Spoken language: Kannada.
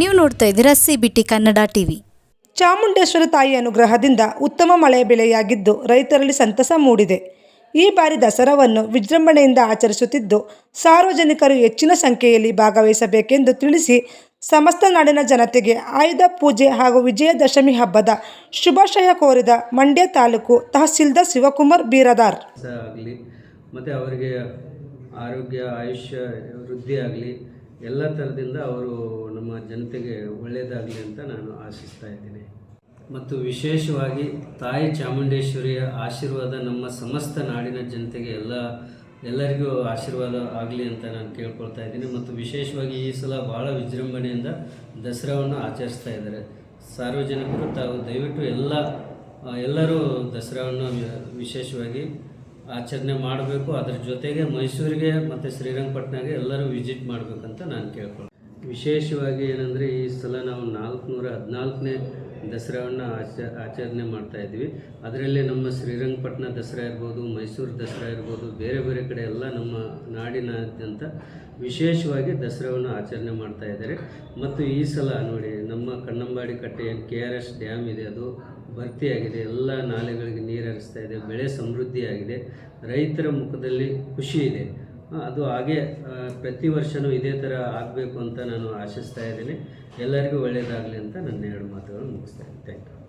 ನೋಡ್ತಾ ಇದ್ದೀರಾ C B T Kannada TV Chamundeshwari ತಾಯಿ ಅನುಗ್ರಹದಿಂದ ಉತ್ತಮ ಮಳೆ ಬೆಳೆಯಾಗಿದ್ದು ರೈತರಲ್ಲಿ ಸಂತಸ ಮೂಡಿದೆ. ಈ ಬಾರಿ ದಸರಾವನ್ನು ವಿಜೃಂಭಣೆಯಿಂದ ಆಚರಿಸುತ್ತಿದ್ದು ಸಾರ್ವಜನಿಕರು ಹೆಚ್ಚಿನ ಸಂಖ್ಯೆಯಲ್ಲಿ ಭಾಗವಹಿಸಬೇಕೆಂದು ತಿಳಿಸಿ ಸಮಸ್ತ ನಾಡಿನ ಜನತೆಗೆ ಆಯುಧ ಪೂಜೆ ಹಾಗೂ ವಿಜಯದಶಮಿ ಹಬ್ಬದ ಶುಭಾಶಯ ಕೋರಿದ ಮಂಡ್ಯ ತಾಲೂಕು ತಹಸೀಲ್ದಾರ್ ಶಿವಕುಮಾರ್ ಬೀರದಾರ್. ಆಗಲಿ ಮತ್ತು ಅವರಿಗೆ ಆರೋಗ್ಯ ಆಯುಷ್ಯ ವೃದ್ಧಿ ಆಗಲಿ ಎಲ್ಲ ಥರದಿಂದ ಅವರು ನಮ್ಮ ಜನತೆಗೆ ಒಳ್ಳೆಯದಾಗಲಿ ಅಂತ ನಾನು ಆಶಿಸ್ತಾ ಇದ್ದೀನಿ. ಮತ್ತು ವಿಶೇಷವಾಗಿ ತಾಯಿ ಚಾಮುಂಡೇಶ್ವರಿಯ ಆಶೀರ್ವಾದ ನಮ್ಮ ಸಮಸ್ತ ನಾಡಿನ ಜನತೆಗೆ ಎಲ್ಲ, ಎಲ್ಲರಿಗೂ ಆಶೀರ್ವಾದ ಆಗಲಿ ಅಂತ ನಾನು ಕೇಳ್ಕೊಳ್ತಾ ಇದ್ದೀನಿ. ಮತ್ತು ವಿಶೇಷವಾಗಿ ಈ ಸಲ ಭಾಳ ವಿಜೃಂಭಣೆಯಿಂದ ದಸರಾವನ್ನು ಆಚರಿಸ್ತಾ ಇದ್ದಾರೆ. ಸಾರ್ವಜನಿಕರು ತಾವು ದಯವಿಟ್ಟು ಎಲ್ಲ, ಎಲ್ಲರೂ ದಸರಾವನ್ನು ವಿಶೇಷವಾಗಿ ಆಚರಣೆ ಮಾಡಬೇಕು. ಅದರ ಜೊತೆಗೆ ಮೈಸೂರಿಗೆ ಮತ್ತು ಶ್ರೀರಂಗಪಟ್ಟಣಗೆ ಎಲ್ಲರೂ ವಿಸಿಟ್ ಮಾಡಬೇಕಂತ ನಾನು ಕೇಳ್ಕೊಳ್ತೀನಿ. ವಿಶೇಷವಾಗಿ ಏನಂದರೆ ಈ ಸಲ ನಾವು ನಾಲ್ಕುನೂರ ಹದಿನಾಲ್ಕನೇ ದಸರಾವನ್ನು ಆಚ, ಆಚರಣೆ ಮಾಡ್ತಾ ಇದ್ದೀವಿ. ಅದರಲ್ಲಿ ನಮ್ಮ ಶ್ರೀರಂಗಪಟ್ಟಣ ದಸರಾ ಇರ್ಬೋದು, ಮೈಸೂರು ದಸರಾ ಇರ್ಬೋದು, ಬೇರೆ ಬೇರೆ ಕಡೆ ಎಲ್ಲ ನಮ್ಮ ನಾಡಿನಾದ್ಯಂತ ವಿಶೇಷವಾಗಿ ದಸರಾವನ್ನು ಆಚರಣೆ ಮಾಡ್ತಾ ಇದ್ದಾರೆ. ಮತ್ತು ಈ ಸಲ ನೋಡಿ, ನಮ್ಮ ಕಣ್ಣಂಬಾಡಿ ಕಟ್ಟೆ ಏನು ಕೆ ಆರ್ ಎಸ್ ಡ್ಯಾಮ್ ಇದೆ ಅದು. ಭರ್ತಿಯಾಗಿದೆ. ಎಲ್ಲ ನಾಲೆಗಳಿಗೆ ನೀರು ಹರಿಸ್ತಾ ಇದೆ, ಬೆಳೆ ಸಮೃದ್ಧಿಯಾಗಿದೆ, ರೈತರ ಮುಖದಲ್ಲಿ ಖುಷಿ ಇದೆ. ಅದು ಹಾಗೆ ಪ್ರತಿ ವರ್ಷವೂ ಇದೇ ಥರ ಆಗಬೇಕು ಅಂತ ನಾನು ಆಶಿಸ್ತಾ ಇದ್ದೀನಿ. ಎಲ್ಲರಿಗೂ ಒಳ್ಳೆಯದಾಗಲಿ ಅಂತ ನನ್ನ ಎರಡು ಮಾತುಗಳನ್ನು ಮುಗಿಸ್ತಾ ಇದ್ದೀನಿ. Thank you.